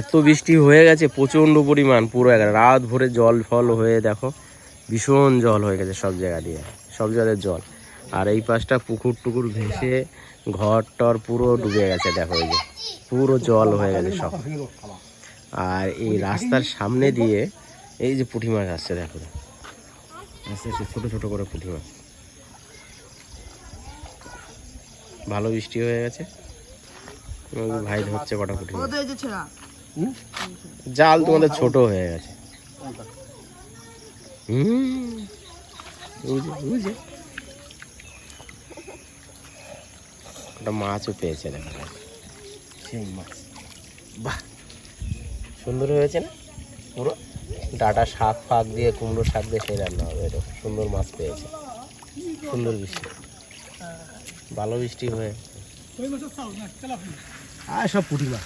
এত বৃষ্টি হয়ে গেছে, প্রচণ্ড পরিমাণ, পুরো এক রাত ভরে জল ফল হয়ে, দেখো, ভীষণ জল হয়ে গেছে সব জায়গা দিয়ে, সব জায়গায় জল। আর এই পাশটা পুকুর টুকুর ভেসে ঘর টর পুরো ডুবে গেছে, দেখো এই যে, পুরো জল হয়ে গেছে সব। আর এই রাস্তার সামনে দিয়ে, এই যে পুঁটি মাছ আসছে, দেখো। আস্তে আস্তে ছোটো ছোটো করে পুঁটি মাছ। ভালো বৃষ্টি হয়ে গেছে। ভাই ধরছে কটা পুঁটি মাছ। জাল তোমাদের ছোট হয়ে গেছে। হুম। বুঝে একটা মাছও পেয়েছে দেখা যায়। সেই মাছ। বাহ সুন্দর হয়েছে না? পুরো? ডাটা শাক ফাক দিয়ে কুমড়ো শাক দিয়ে সেই রান্না হবে এরকম সুন্দর মাছ পেয়েছে। সুন্দর বৃষ্টি। ভালো বৃষ্টি হয়ে আর সব পুঁটি মাছ।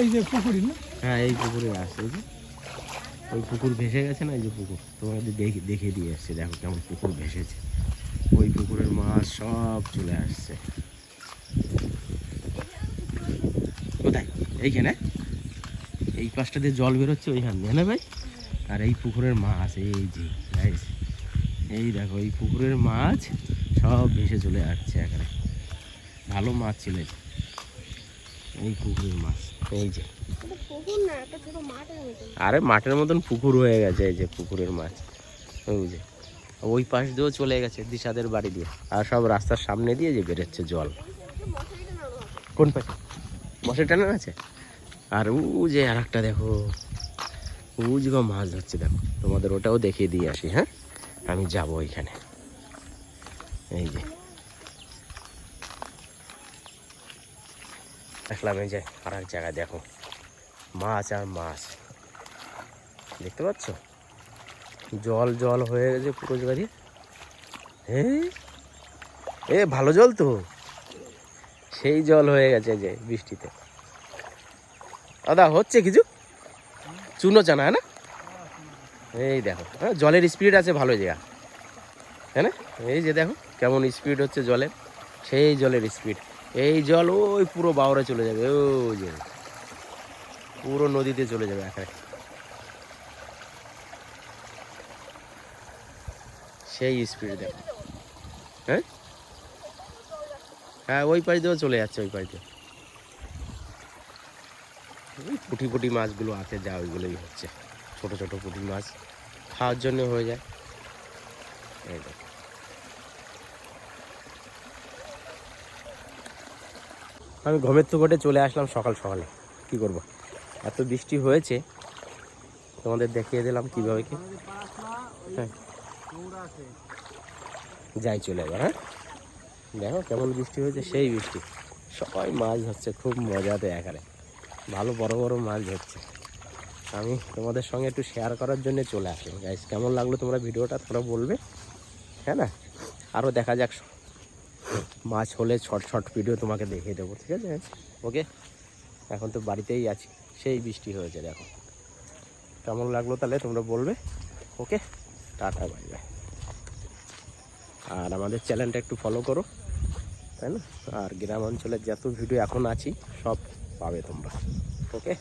এই যে পুকুরি না? হ্যাঁ এই পুকুরে আসছে ওই যে। ওই পুকুর ভেসে গেছে না, এই যে পুকুর? তোমাদের দেখে দেখে দিয়ে আসছে দেখো কেমন পুকুর ভেসেছে। ওই পুকুরের মাছ সব চলে আসছে। কোথায়? এইখানে? এই পাশটা দিয়ে জল বেরোচ্ছে ওইখান দিয়ে, না ভাই? আর এই পুকুরের মাছ, এই যে, এই দেখো, এই পুকুরের মাছ সব ভেসে চলে আসছে এখানে ভালো মাছ ছিল এই। এই পুকুরের মাছ। এই যে আরে মাঠের মতন পুকুর হয়ে গেছে এই যে পুকুরের মাছ। ওই যে। ওই পাশ দিয়েও চলে গেছে দিশাদের বাড়ি দিয়ে। আর সব রাস্তার সামনে দিয়ে যে বেরোচ্ছে জল। কোন পাশে? বসে টানা আছে? আর ও যে আর একটা দেখো। ও যে মাছ ধরছে দেখো। তোমাদের ওটাও দেখিয়ে দিয়ে আসি হ্যাঁ? আমি যাব ওইখানে এই যে। দেখলাম এই যে আর এক জায়গায়, দেখো। মাছ আর মাছ। দেখতে পাচ্ছ? জল জল হয়ে গেছে পুরো জায়গা হ্যাঁ এ, ভালো জল তো। সেই জল হয়ে গেছে যে বৃষ্টিতে। দাদা, হচ্ছে কিছু? চুনো চানা হ্যাঁ না? এই দেখো হ্যাঁ জলের স্পিড আছে, ভালো জায়গা। হ্যাঁ এই যে দেখো, কেমন স্পিড হচ্ছে জলের। সেই জলের স্পিড এই জল ওই পুরো বাউরে চলে যাবে, ওই যে। পুরো নদীতে চলে যাবে এখানে সেই স্পিড দেখো হ্যাঁ? হ্যাঁ ওই পাশ দিয়েও চলে যাচ্ছে, ওই ওই পুঁটি পুঁটি মাছগুলো আছে যা, ওইগুলোই হচ্ছে। ছোট ছোট পুঁটি মাছ, খাওয়ার জন্য হয়ে যায়। এই আমি ঘুমের তুকটে চলে আসলাম সকাল সকালে। কি করব? এত বৃষ্টি হয়েছে। তোমাদের দেখিয়ে দিলাম কীভাবে কি। হ্যাঁ। যাই চলে এবার হ্যাঁ। দেখো কেমন বৃষ্টি হয়েছে, সেই বৃষ্টি। সবাই মাছ ধরছে, খুব মজাতে এখানে। ভালো বড় বড় মাছ ধরছে। আমি তোমাদের সঙ্গে একটু শেয়ার করার জন্য চলে আসলাম। গাইস কেমন লাগল তোমরা ভিডিওটা, তোমরা বলবে। হ্যাঁ না? আরও দেখা যাক মাছ হলে শর্ট শর্ট ভিডিও তোমাকে দেখিয়ে দেবো, ঠিক আছে? ওকে এখন তো বাড়িতেই আছি, সেই বৃষ্টি হয়েছে, দেখো। কেমন লাগল তাহলে তোমরা বলবে ওকে টাটা বাই বাই আর আমাদের চ্যানেলটা একটু ফলো করো, তাই না? আর গ্রাম অঞ্চলের যত ভিডিও এখন আছি, সব পাবে তোমরা ওকে